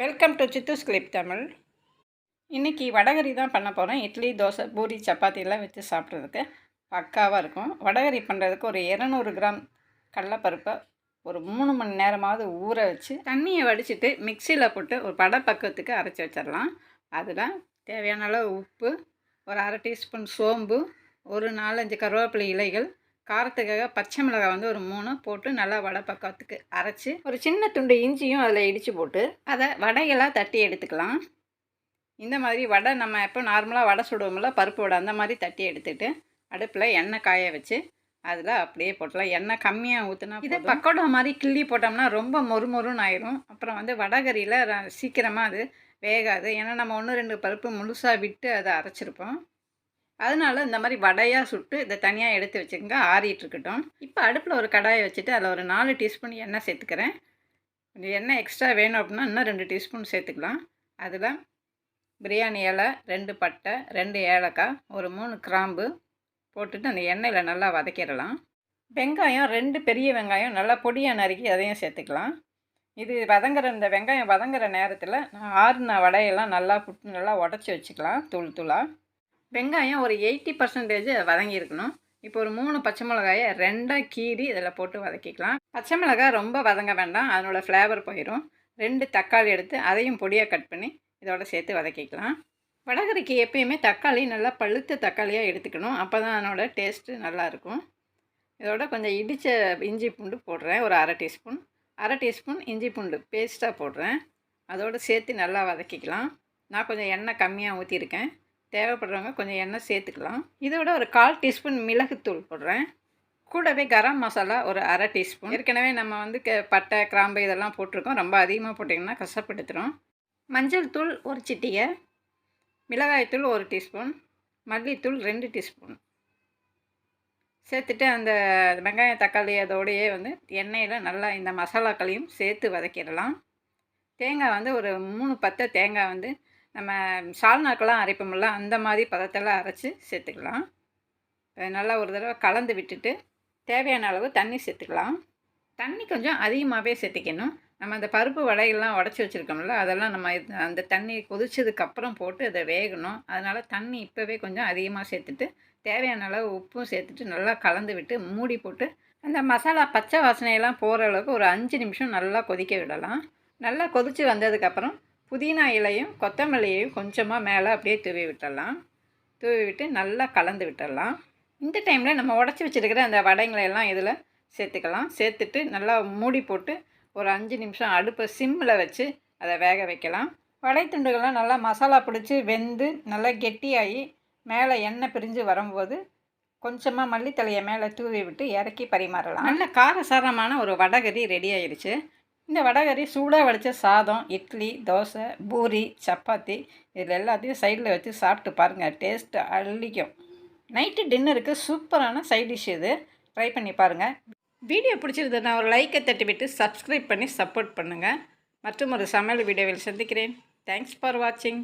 Welcome to சித்தூஸ் clip Tamil இன்றைக்கி வடகரி தான் பண்ண போகிறேன் இட்லி தோசை பூரி சப்பாத்திலாம் வச்சு சாப்பிட்றதுக்கு பக்காவாக இருக்கும். வடகரி பண்ணுறதுக்கு ஒரு இரநூறு கிராம் கடலைப்பருப்பை ஒரு மூணு மணி நேரமாவது ஊற வச்சு தண்ணியை வடிச்சிட்டு மிக்சியில் போட்டு ஒரு பட பக்குவத்துக்கு அரைச்சி வச்சிடலாம். அதில் தேவையான அளவு உப்பு ஒரு அரை டீஸ்பூன் சோம்பு ஒரு நாலஞ்சு கருவேப்பிலை இலைகள் காரத்துக்காக பச்சை மிளகாய் வந்து ஒரு மூணு போட்டு நல்லா வடை பக்கத்துக்கு அரைச்சி ஒரு சின்ன துண்டு இஞ்சியும் அதில் இடித்து போட்டு அதை வடைகளாக தட்டி எடுத்துக்கலாம். இந்த மாதிரி வடை நம்ம எப்போ நார்மலாக வடை சுடுவோம்ல பருப்பு வடை அந்த மாதிரி தட்டி எடுத்துட்டு அடுப்பில் எண்ணெய் காய வச்சு அதில் அப்படியே போட்டலாம். எண்ணெய் கம்மியாக ஊற்றினா இதை பக்கோடா மாதிரி கிள்ளி போட்டோம்னா ரொம்ப மொறு மொறுன்னு ஆயிரும். அப்புறம் வந்து வடகரியில் சீக்கிரமாக அது வேகாது. ஏன்னா நம்ம ஒன்று ரெண்டு பருப்பு முழுசாக விட்டு அதை அரைச்சிருப்போம். அதனால இந்த மாதிரி வடையாக சுட்டு இதை தனியாக எடுத்து வச்சுக்கோங்க ஆறிட்டு இருக்கட்டும் இப்போ அடுப்பில் ஒரு கடாயை வச்சுட்டு அதில் ஒரு நாலு டீஸ்பூன் எண்ணெய் சேர்த்துக்கிறேன். கொஞ்சம் எண்ணெய் எக்ஸ்ட்ரா வேணும் அப்படின்னா இன்னும் ரெண்டு டீஸ்பூன் சேர்த்துக்கலாம். அதில் பிரியாணி இலை ரெண்டு பட்டை ரெண்டு ஏலக்காய் ஒரு மூணு கிராம்பு போட்டுட்டு அந்த எண்ணெயில் நல்லா வதக்கிடலாம். வெங்காயம் ரெண்டு பெரிய வெங்காயம் நல்லா பொடியாக நறுக்கி அதையும் சேர்த்துக்கலாம். இது வதங்குற இந்த வெங்காயம் வதங்குற நேரத்தில் நான் ஆறுன வடையெல்லாம் நல்லா புட்டு நல்லா உடச்சி வச்சுக்கலாம் தூள் தூளாக. வெங்காயம் ஒரு எயிட்டி பர்சன்டேஜ் வதங்கியிருக்கணும். இப்போ ஒரு மூணு பச்சை மிளகாயை ரெண்டாக கீறி இதில் போட்டு வதக்கிக்கலாம். பச்சை மிளகாய் ரொம்ப வதங்க வேண்டாம் அதனோட ஃப்ளேவர் போயிடும் ரெண்டு தக்காளி எடுத்து அதையும் பொடியாக கட் பண்ணி இதோட சேர்த்து வதக்கிக்கலாம். வடகரிக்கு எப்பயுமே தக்காளி நல்லா பழுத்த தக்காளியாக எடுத்துக்கணும். அப்போ தான் அதனோட டேஸ்ட்டு நல்லாயிருக்கும். இதோட கொஞ்சம் இடித்த இஞ்சி பூண்டு போடுறேன். ஒரு அரை டீஸ்பூன். அரை டீஸ்பூன் இஞ்சி பூண்டு பேஸ்ட்டாக போடுறேன். அதோடு சேர்த்து நல்லா வதக்கிக்கலாம். நான் கொஞ்சம் எண்ணெய் கம்மியாக ஊற்றிருக்கேன் தேவைப்படுறவங்க கொஞ்சம் எண்ணெய் சேர்த்துக்கலாம். இதோட ஒரு கால் டீஸ்பூன் மிளகுத்தூள் போடுறேன். கூடவே கரம் மசாலா ஒரு அரை டீஸ்பூன். ஏற்கனவே நம்ம வந்து க பட்டை கிராம்பு இதெல்லாம் போட்டிருக்கோம். ரொம்ப அதிகமாக போட்டிங்கன்னா கஷ்டப்படுத்துகிறோம் மஞ்சள் தூள் ஒரு சிட்டிகை. மிளகாய்த்தூள் ஒரு டீஸ்பூன். மல்லித்தூள் ரெண்டு டீஸ்பூன். சேர்த்துட்டு அந்த வெங்காயம் தக்காளி அதோடையே வந்து எண்ணெயில் நல்லா இந்த மசாலாக்களையும் சேர்த்து வதக்கிடலாம். தேங்காய் வந்து ஒரு மூணு பத்தை தேங்காய் வந்து நம்ம சால்னாக்கெல்லாம் அரைப்போம்ல அந்த மாதிரி பதத்தெல்லாம் அரைச்சி சேர்த்துக்கலாம். நல்லா ஒரு தடவை கலந்து விட்டுட்டு தேவையான அளவு தண்ணி சேர்த்துக்கலாம். தண்ணி கொஞ்சம் அதிகமாகவே சேர்த்துக்கணும். நம்ம அந்த பருப்பு வடைகள்லாம் உடச்சி வச்சுருக்கோம்ல அதெல்லாம் நம்ம அந்த தண்ணி கொதிச்சதுக்கப்புறம் போட்டு அதை வேகணும். அதனால் தண்ணி இப்போவே கொஞ்சம் அதிகமாக சேர்த்துட்டு தேவையான அளவு உப்பும் சேர்த்துட்டு நல்லா கலந்து விட்டு மூடி போட்டு அந்த மசாலா பச்சை வாசனையெல்லாம் போகிற அளவுக்கு ஒரு அஞ்சு நிமிஷம் நல்லா கொதிக்க விடலாம். நல்லா கொதித்து வந்ததுக்கப்புறம் புதினா இலையும் கொத்தமல்லியையும் கொஞ்சமாக மேலே அப்படியே தூவி விட்டுடலாம் தூவி விட்டு நல்லா கலந்து விட்டுடலாம் இந்த டைமில் நம்ம உடச்சி வச்சுருக்கிற அந்த வடைங்களை எல்லாம் இதில் சேர்த்துக்கலாம். சேர்த்துட்டு நல்லா மூடி போட்டு ஒரு அஞ்சு நிமிஷம் அடுப்பை சிம்மில் வச்சு அதை வேக வைக்கலாம். வடை துண்டுகள்லாம் நல்லா மசாலா பிடிச்சி வெந்து நல்லா கெட்டியாகி மேலே எண்ணெய் பிரிஞ்சு வரும்போது கொஞ்சமாக மல்லித்தலையை மேலே தூவி விட்டு இறக்கி பரிமாறலாம். நல்ல காரசாரமான ஒரு வடகரி ரெடி ஆயிடுச்சு இந்த வடகறி சூடாக வடித்த சாதம் இட்லி தோசை பூரி சப்பாத்தி இதில் எல்லாத்தையும் சைடில் வச்சு சாப்பிட்டு பாருங்கள் டேஸ்ட்டு அள்ளிக்கும் நைட்டு டின்னருக்கு சூப்பரான சைட் டிஷ் இது. ட்ரை பண்ணி பாருங்கள் வீடியோ பிடிச்சிருந்ததுன்னா ஒரு லைக்கை தட்டி விட்டு சப்ஸ்கிரைப் பண்ணி சப்போர்ட் பண்ணுங்கள் மற்றும் ஒரு சமையல் வீடியோவில் சந்திக்கிறேன். தேங்க்ஸ் ஃபார் வாட்சிங்